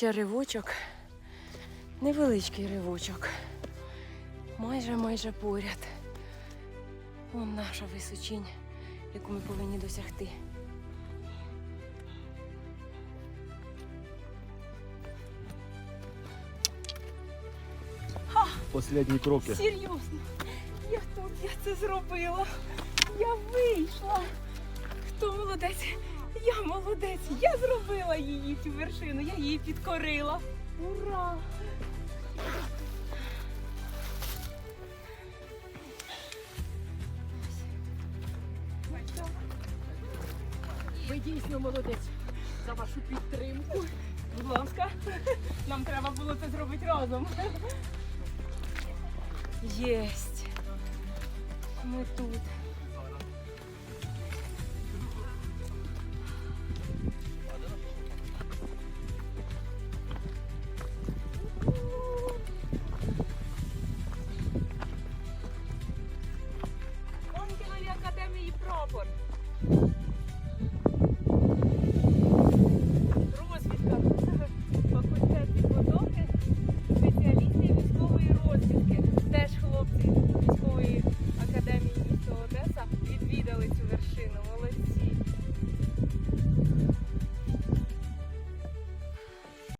ще ривочок. Невеличкий ривочок. Майже майже поряд. Вон наша височинь, яку ми повинні досягти. Последні кроки. Серйозно, я тут, я це зробила. Я вийшла. Хто молодець? Я молодець. Я зробила її цю вершину, я її підкорила. Ура! Ви дійсно молодець за вашу підтримку. Будь ласка, нам треба було це зробити разом. Єсть. Ми тут. прапор. Розвідка факультет підготовки спеціалістів військової розвідки. Теж хлопці.